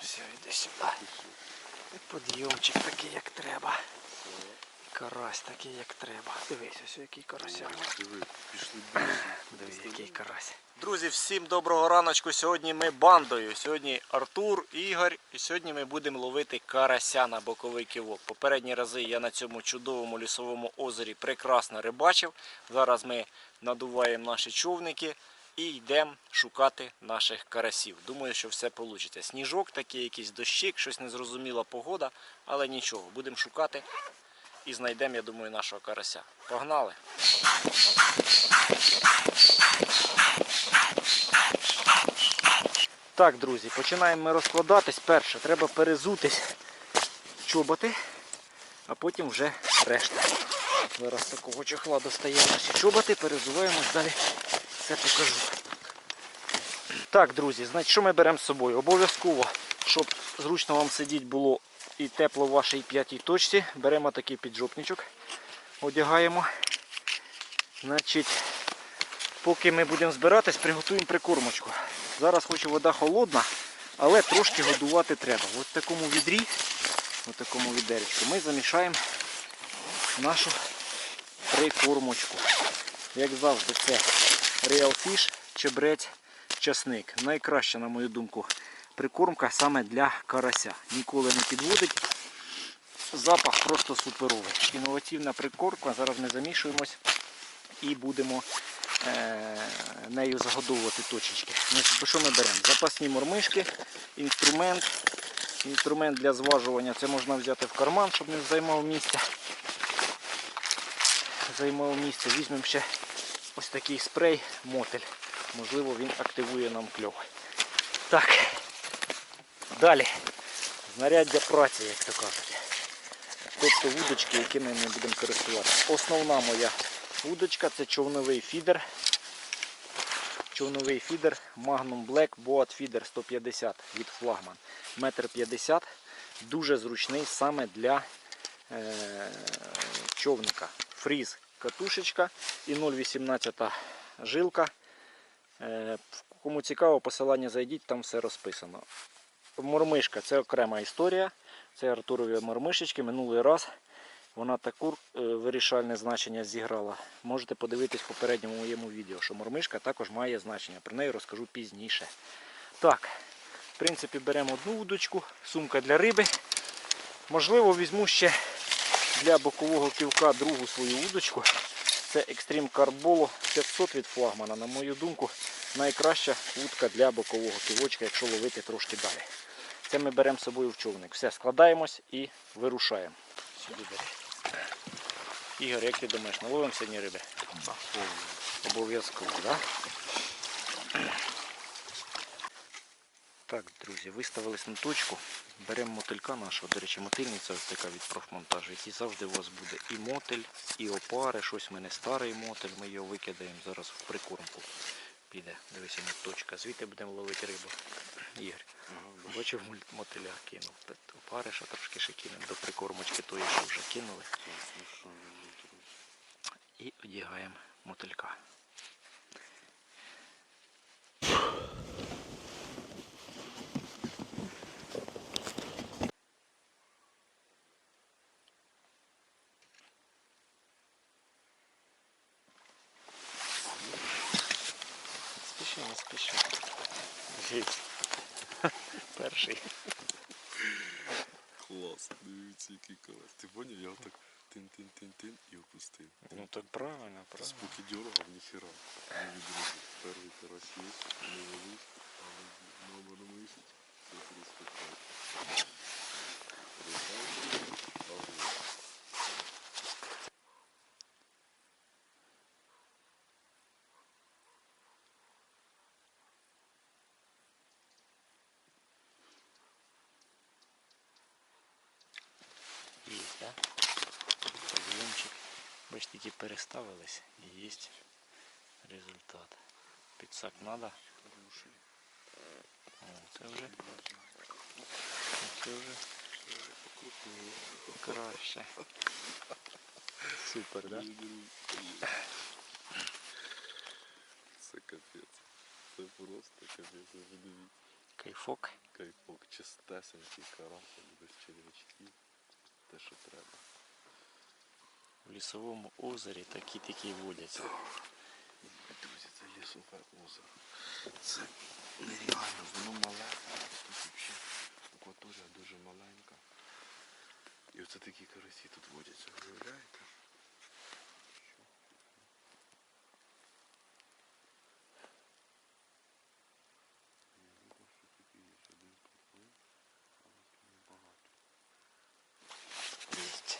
Ось іде сюди. І Подйомчик такий, як треба. Карась такий, як треба. Дивись, ось який карася. Диви, пішли більше. Диви, який карась. Друзі, всім доброго раночку. Сьогодні ми бандою. Сьогодні Артур, Ігор, і сьогодні ми будемо ловити карася на боковий кивок. Попередні рази я на цьому чудовому лісовому озері прекрасно рибачив. Зараз ми надуваємо наші човники і йдемо шукати наших карасів. Думаю, що все вийде. Сніжок такий, якийсь дощик, щось незрозуміла погода, але нічого, будемо шукати і знайдемо, я думаю, нашого карася. Погнали! Так, друзі, починаємо ми розкладатись. Перше, треба перезутись чоботи, а потім вже решта. Зараз такого чохла достаємо наші чоботи, перезуваємось, далі все покажу. Так, друзі, значить, що ми беремо з собою? Обов'язково, щоб зручно вам сидіти було і тепло в вашій п'ятій точці, беремо такий піджопничок, одягаємо. Значить, поки ми будемо збиратись, приготуємо прикормочку. Зараз хоч вода холодна, але трошки годувати треба. Ось в такому відрі, в такому відеречку, ми замішаємо нашу прикормочку. Як завжди, це Fish, чебрець, часник. Найкраща, на мою думку, прикормка саме для карася. Ніколи не підводить. Запах просто суперовий. Інноваційна прикормка. Зараз ми замішуємось і будемо е, нею загодовувати точечки. Що ми беремо? Запасні мормишки, інструмент. Інструмент для зважування це можна взяти в карман, щоб не займав місця. Займав місце. Візьмемо ще ось такий спрей, мотель. Можливо, він активує нам кльов. Так. Далі. Знаряддя праці, як то кажуть. Тобто вудочки, якими ми будемо користуватися. Основна моя Удочка це човновий фідер. Човновий фідер Magnum Black Boat Feeder 150 від флагман. Метр 50. Дуже зручний саме для е, човника. Фріз катушечка і 0,18 жилка. Е, кому цікаво, посилання зайдіть, там все розписано. Мормишка це окрема історія. Це Артурові мормишечки. Минулий раз вона таку е, вирішальне значення зіграла. Можете подивитись в попередньому моєму відео, що мормишка також має значення. Про неї розкажу пізніше. Так, в принципі, беремо одну удочку, сумка для риби. Можливо, візьму ще для бокового ківка другу свою удочку. Це Extreme Carbolo 500 від флагмана. На мою думку, найкраща удка для бокового ківочка, якщо ловити трошки далі. Це ми беремо з собою в човник. Все, складаємось і вирушаємо. Сюди бери. Ігор, як ти думаєш, наловимо сьогодні риби? Обов'язково, так? Так, друзі, виставились на точку. Беремо мотилька нашого, до речі, мотильниця ось така від профмонтажу, який завжди у вас буде і мотиль, і опари. Щось в мене старий мотиль, ми його викидаємо зараз в прикормку. Піде, дивися, точка. Звідти будемо ловити рибу. Ігор, бачив мотиля кинув. Опариша трошки ще кинув до прикормочки тої, що вже кинули. І одягаємо мотилька. Спіши, не спіши. Дивіться. Перший. Клас, дивіться, який клас. Ти поняв, я отак тин-тин-тин-тин і опустив. Ну так правильно, правильно. Споки дергав, ніхера. Не відрізав. Перший карась є, не ловив, переставились і є результат. Підсак треба. Хороший. О, це вже. Це вже Покрупнее. краще. Супер, да? Це капець. Це просто капець. Ви дивіться. Кайфок. Кайфок, чистесенький карасик, без червячків. Те, що треба. В лісовому озері такі такі водяться. Друзі, це лісове озеро. Це нереально, воно мале. Тут взагалі акваторія дуже маленька. І оце такі карасі тут водяться, уявляєте? Єсть.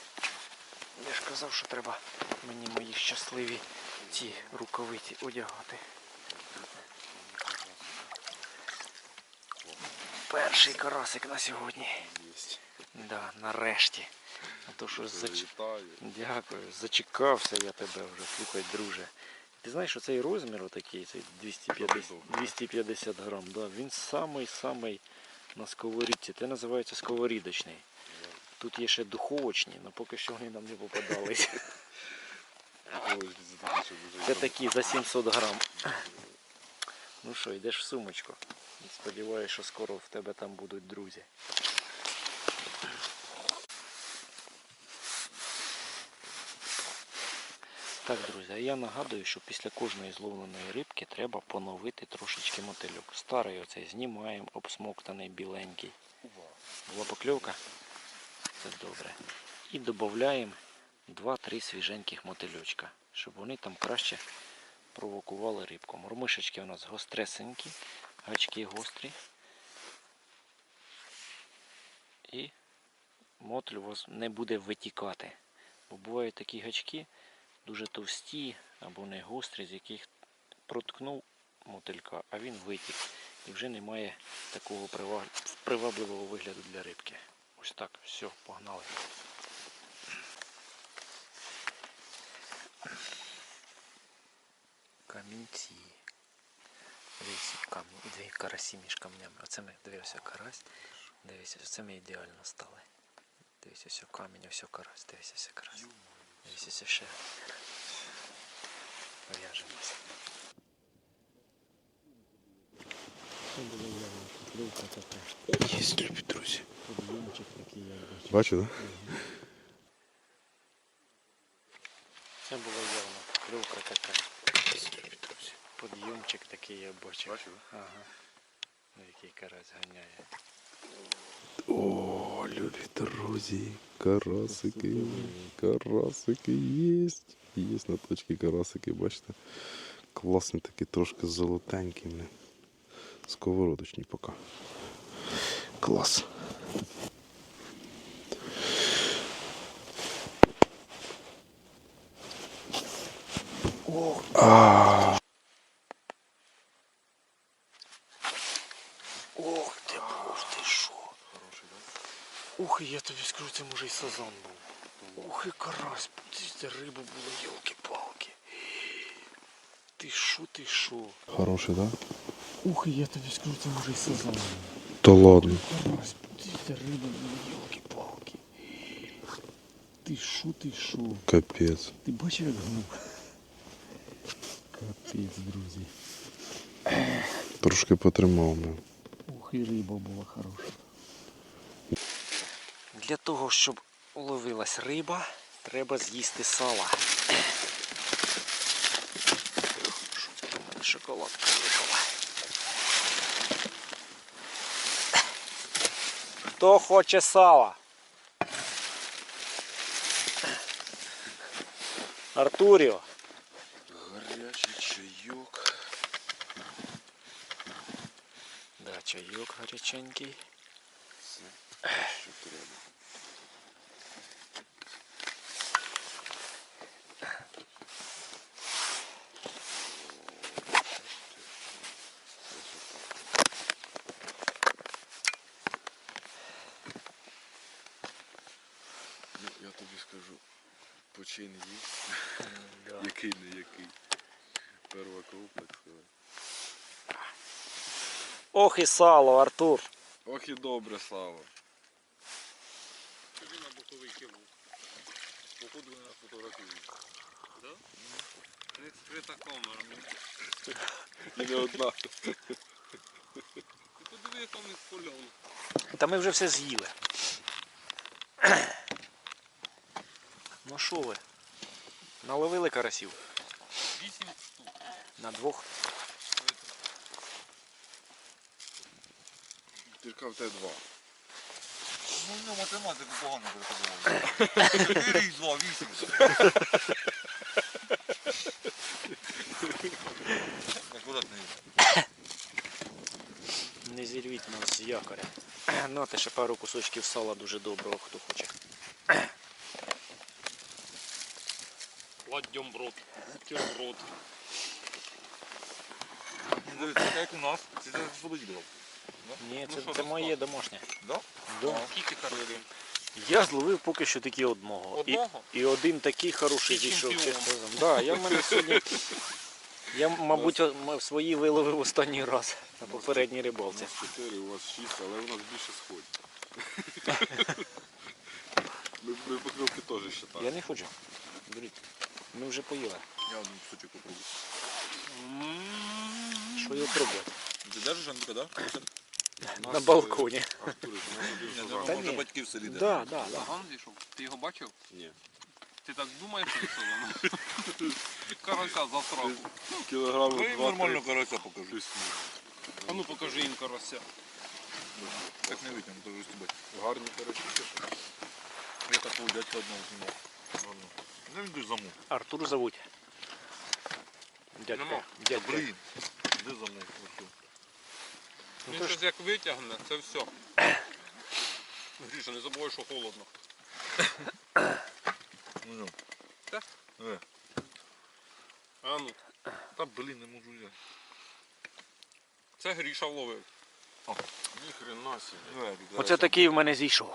Я ж казав, що треба мені мої щасливі ці рукавиці одягати. Перший карасик на сьогодні. Єсть. Да, нарешті. А то що зач... Дякую, зачекався я тебе вже, слухай, друже. Ти знаєш, що цей розмір отакий, цей 250, 250 грам, да, він самий-самий на сковорідці. Це називається сковорідочний. Тут є ще духовочні, але поки що вони нам не попадались. Це такі, за 700 грам. Ну що, йдеш в сумочку. Сподіваюсь, що скоро в тебе там будуть друзі. Так, друзі, а я нагадую, що після кожної зловленої рибки треба поновити трошечки мотильок. Старий оцей знімаємо, обсмоктаний біленький. Була покльовка? Це добре. І додаємо 2-3 свіженьких мотильочка, щоб вони там краще провокували рибку. Мормишечки у нас гостресенькі, гачки гострі. І мотиль у вас не буде витікати. Бо бувають такі гачки дуже товсті або не гострі, з яких проткнув мотилька, а він витік. І вже немає такого привабливого вигляду для рибки. Ось так, все, погнали. Камінці. Дивіться, камні, дві карасі між камнями. Оце ми дивився карась. Дивіться, це ми ідеально стали. Дивіться, все камінь, все карась, дивіться, все карась. Дивіться, ще. В'яжемося. Це було явно поклювка така. Є, любі друзі. Подйомчик такий, я бачу. Бачите, так? Це було явно поклювка така. Подйомчик такий я бачив. Бачив? Ага. Ну, який карась ганяє. О, любі друзі, карасики, карасики єсть. Єсть на точці карасики, бачите? Класні такі, трошки золотенькі. Сковородочні поки. Клас. Ох, Ох ти був, ти що? Ух, я тобі скажу, це може і сазан був. Ух, і карась, це риба була, йолки-палки. Ти що, ти що? Хороший, так? Ух, я тобі скажу, це може і. Та ладно. Це риба йолки-палки. Ти що, ти що? Капець. Ти бачив, як гнув? Капець, друзі. Трошки потримав мене. Ух, і риба була хороша. Для того, щоб уловилась риба, треба з'їсти сала. Шоколадка Хто хоче сала? Артуріо. Гарячий чайок. Да, чайок гаряченький. Це що треба. Ну, я тобі скажу, почин їсть. Да. Який не який. Кров, так сказати. Ох і сало, Артур. Ох і добре, Слава. Походу вони нас фотографують. У них скрита камера. І не одна. Ти подиви, яка в них поляна. Та ми вже все з'їли. Ну що ви? Наловили карасів Вісім. На двох. Тільки в тебе два. Ну, ну, математику погано преподавали. 4 і 2, 8. Акуратний. Не зірвіть нас з якоря. Ну, те ще пару кусочків сала дуже доброго, хто хоче. Ладьом брод. Бутерброд. Дивіться, як у нас. Це ходить було. Ні, Ну це, це моє домашнє. Да? Да. Скільки карасів? Я зловив поки що тільки одного. Одного? І, і один такий хороший Ти зійшов. чемпіон. чесно кажу. Да, я в мене сьогодні. Я, мабуть, м- свої виловив останній раз на попередній У рибалці. нас чотири, у вас шість, але у нас більше сходить. Ми, ми покривки теж ще так. Я не хочу. Беріть. Ми вже поїли. Я один кусочок попробую. Що його пробувати? Ти держиш, Андрюка, да? На балконі. Артур. Та може ні. батьки в селі держать. Да, да, да. Заган зійшов. Ти його бачив? Ні. Ти так думаєш, що це воно? Карася за страху. Кілограм Ну, два, нормально карася покажу. А ну покажи їм карася. Так не витягну, то вже стібать. гарні карасі. Я такого дядька одного знімав. Гарно. Ну він дуже замов. Артур зовуть. Дядька. Нема. Блін. Де замов? Ось Ну, Він ж- щось як витягне, це все. Гріша, не забувай, що холодно. Ну. Так? Е. А ну, Та блін, не можу я. це Гріша вловив. Ніхрена собі. Ну, я Оце такий в мене зійшов.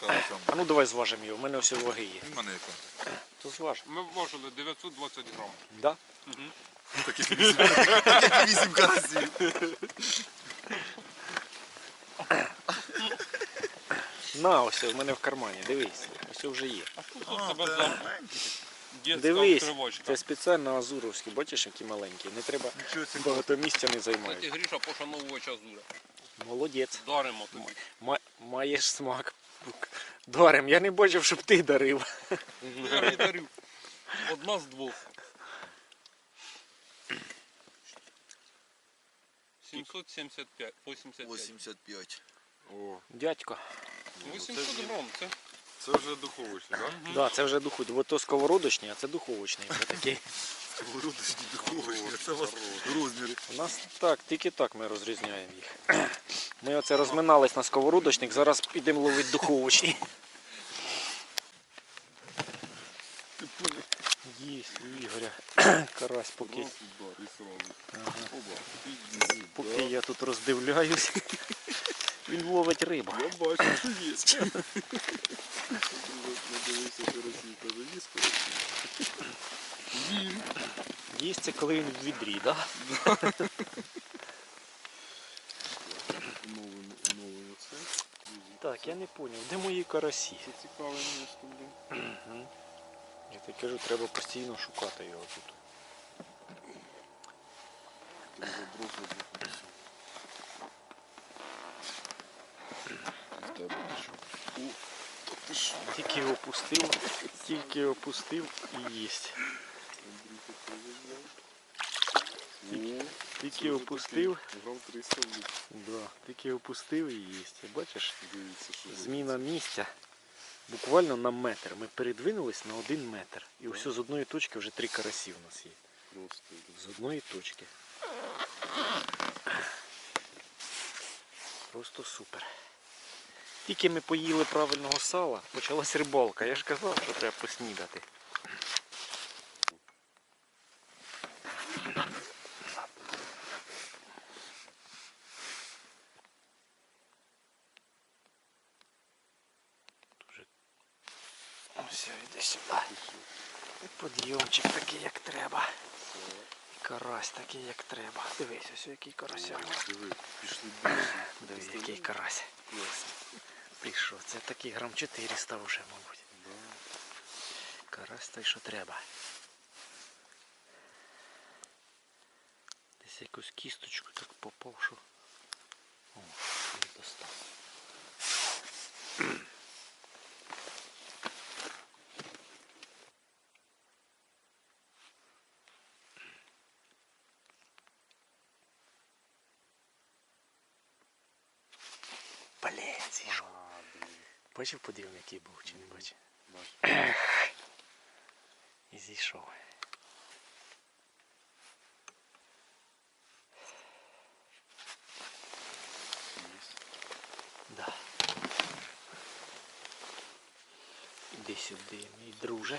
Карасям. А ну давай зважимо його, в мене все ваги є. У мене яка? То зважимо. Ми вважили 920 грам. Да? Угу. Таких вісім. Таких вісім карасів. На, ось в мене в кармані, дивись. Ось вже є. А тут тебе за дітська Дивись, це спеціально азуровські, бачиш, які маленькі. Не треба Нічого собі. багато місця не займають. Гріша пошановувач Азура. Молодець. Даримо тобі. Ма- маєш смак. Дарем, я не бачив, щоб ти дарив. Я не дарю. Одна з двох. 775, 85. 85. О, Дядько. 800 грам, це це вже духовочний, так? Так, да, це вже духовий. Бо то сковородочний, а це духовочний. Це такий. Городочні духовочні. Це у вас розміри. У нас так, тільки так ми розрізняємо їх. Ми оце розминались на сковородочник, зараз підемо ловити духовочний. Єсть у Ігоря. Карась поки. Ага. Оба. Іди Поки сюди. я тут роздивляюсь. Він ловить рибу. Я бачу, що є. Надивився карасі, каже, є карасі. Вірю. Їсть це коли він в відрі, так? Так, я не зрозумів, де мої карасі? Це цікаве місто. Мгм. Я так кажу, треба постійно шукати його тут. Ти забросив і все. В тебе що? О, та ти що? Тільки опустив, тільки опустив і їсть. Тільки опустив, такий Грам 300 вліт. да, тільки опустив і їсть. Бачиш, зміна місця буквально на метр. Ми передвинулись на один метр. І ось з одної точки вже три карасі в нас є. З одної точки. Просто супер. Тільки ми поїли правильного сала, почалась рибалка. Я ж казав, що треба поснідати. Ось іди сюди. І Подйомчик такий, як треба. І Карась такий, як треба. Дивись, ось який карася. Диви, пішли більше. Диви, який карась. Що, це такий грам 400 вже, мабуть. Карась той, що треба. Десь якусь кісточку так попав, що. О, не достав. Блін, зійшов. Бачив подивник, який був, чи не бачив? Бачу. І зійшов. Да. Іди сюди, мій друже.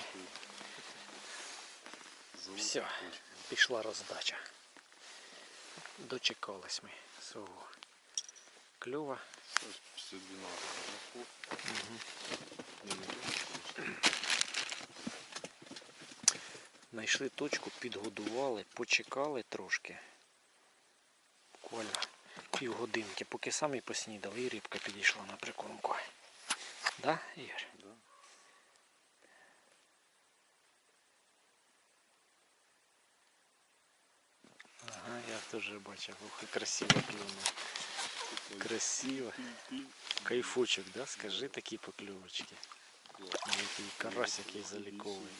Все, пішла роздача. Дочекались ми свого клюва. Все 12 Ні, не дуже, конечно. Знайшли точку, підгодували, почекали трошки. Буквально півгодинки, поки самі поснідали і рибка підійшла на прикормку. Да, Ігор? Да. Ага, я теж бачив. І красиво клюнув. Красиво. Кайфучок, да? Скажи такие поклевочки. Який карась, який заліковий.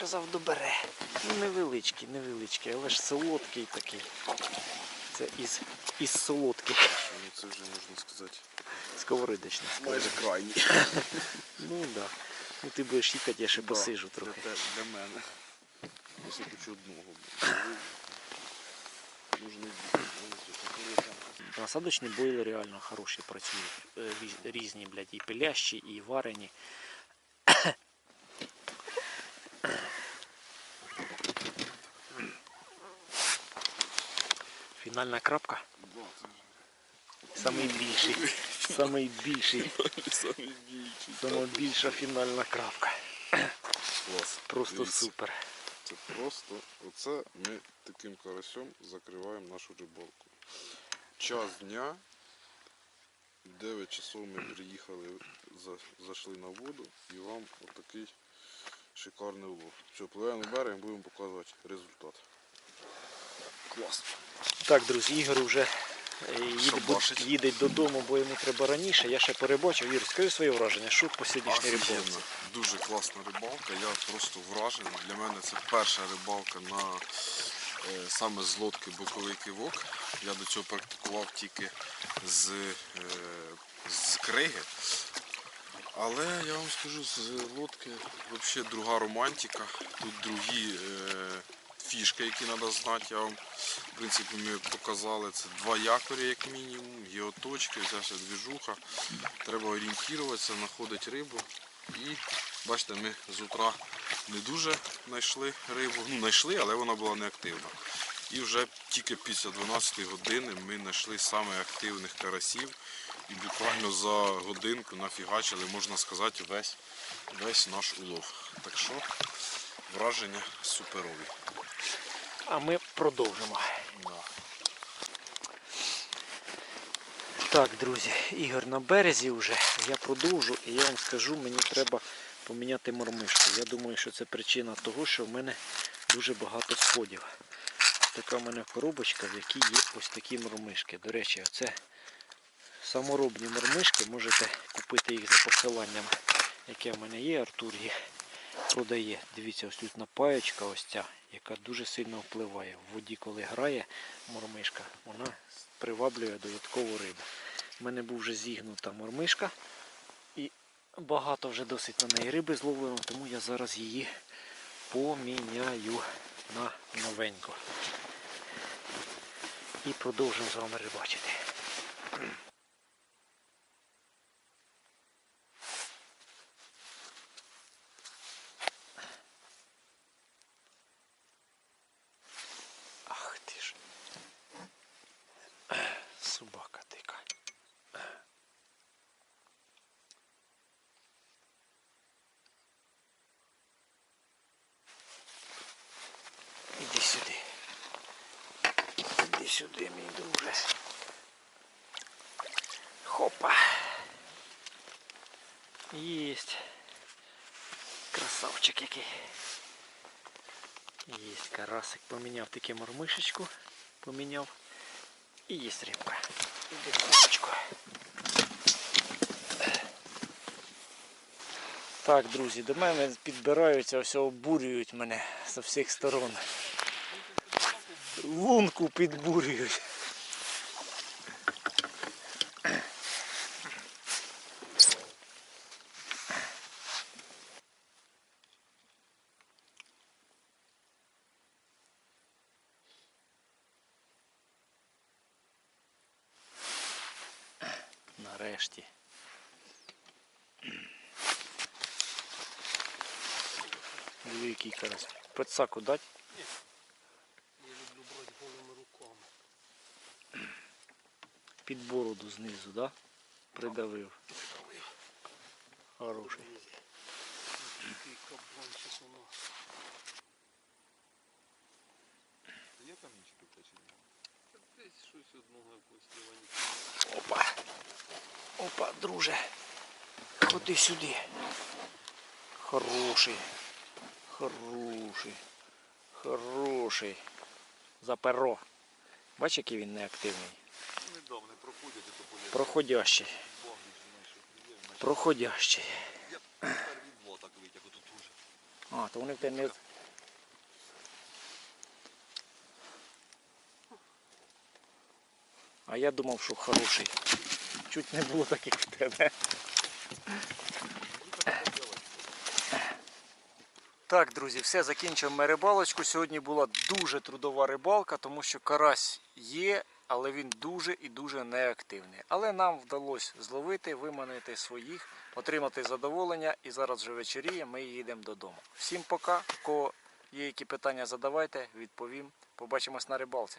Казав, добере. Ну невеличкий, невеличкий, але ж солодкий такий. Це із, із солодких. ну це вже можна сказати. Сковоридочний. Майже крайній. Ну так. Да. Ну ти будеш їхати, я ще посижу трохи. те- для мене. Я ще хочу одного. Насадочні бойли реально хороші працюють. Е, Різні, блядь, і пилящі, і варені. Фінальна крапка. Самий більший. Самий більший. самий більший. Сама фінальна крапка. Клас. Просто Дивіться, супер. Це просто, оце ми таким карасем закриваємо нашу рибалку. Час дня, 9 часов ми приїхали, за- зайшли на воду і вам отакий шикарний улов. Все, пливемо на берег будемо показувати результат. Клас. Так, друзі, Ігор вже е, їде, їде додому, бо йому треба раніше. Я ще перебачив. Ігор, скажи своє враження, що по сьогоднішній рибалці? Дуже класна рибалка. Я просто вражений. Для мене це перша рибалка на е, саме з лодки боковий кивок. Я до цього практикував тільки з, е, з криги. Але я вам скажу, з лодки взагалі друга романтика. Тут другі фішки, які треба знати. Я вам, в принципі, ми показали. Це два якоря, як мінімум, є оточки, ця вся двіжуха. Треба орієнтуватися, знаходити рибу. І бачите, ми з утра не дуже знайшли рибу. Ну, знайшли, але вона була неактивна. І вже тільки після 12 години ми знайшли саме активних карасів. І буквально за годинку нафігачили, можна сказати, весь, весь наш улов. Так що враження суперові. А ми продовжимо. Так, друзі, Ігор на березі вже. Я продовжу і я вам скажу, мені треба поміняти мормишку. Я думаю, що це причина того, що в мене дуже багато сходів. Така в мене коробочка, в якій є ось такі мормишки. До речі, це саморобні мормишки. Можете купити їх за посиланням, яке в мене є. Артур їх продає. Дивіться, ось тут напаєчка ось ця, яка дуже сильно впливає. В воді, коли грає мормишка, вона приваблює додаткову рибу. У мене був вже зігнута мормишка і багато вже досить на неї риби зловлено, тому я зараз її поміняю на новеньку. І продовжимо з вами рибачити. Ах ти ж. Собака дика. сюди, мій друже. Хопа. Єсть. Красавчик який. Єсть карасик. Поміняв таки мормишечку. Поміняв. І єсть рибка. Іди кусочку. Так, друзі, до мене підбираються, ось обурюють мене з всіх сторон. Лунку підбурюють. Нарешті. Диви, який карась. Пицаку дать? Я люблю брати голими руками. Під бороду знизу, да? Придавив. Хороший. Який кабанчик воно. Є там інші приключення? Десь щось одного якогось ліванька. Опа. Опа, друже. Ходи сюди. Хороший. Хороший. Хороший. За перо. Бач, який він неактивний. Недавно проходять, і то полі. Проходящий. Проходящий. Я перші два так витяг, отут уже. А, то вони в тебе не. А я думав, що хороший. Чуть не було таких в тебе. Так, друзі, все, закінчимо ми рибалочку. Сьогодні була дуже трудова рибалка, тому що карась є, але він дуже і дуже неактивний. Але нам вдалося зловити, виманити своїх, отримати задоволення і зараз вже вечоріє, ми їдемо додому. Всім пока. В Кого є які питання, задавайте, відповім. Побачимось на рибалці.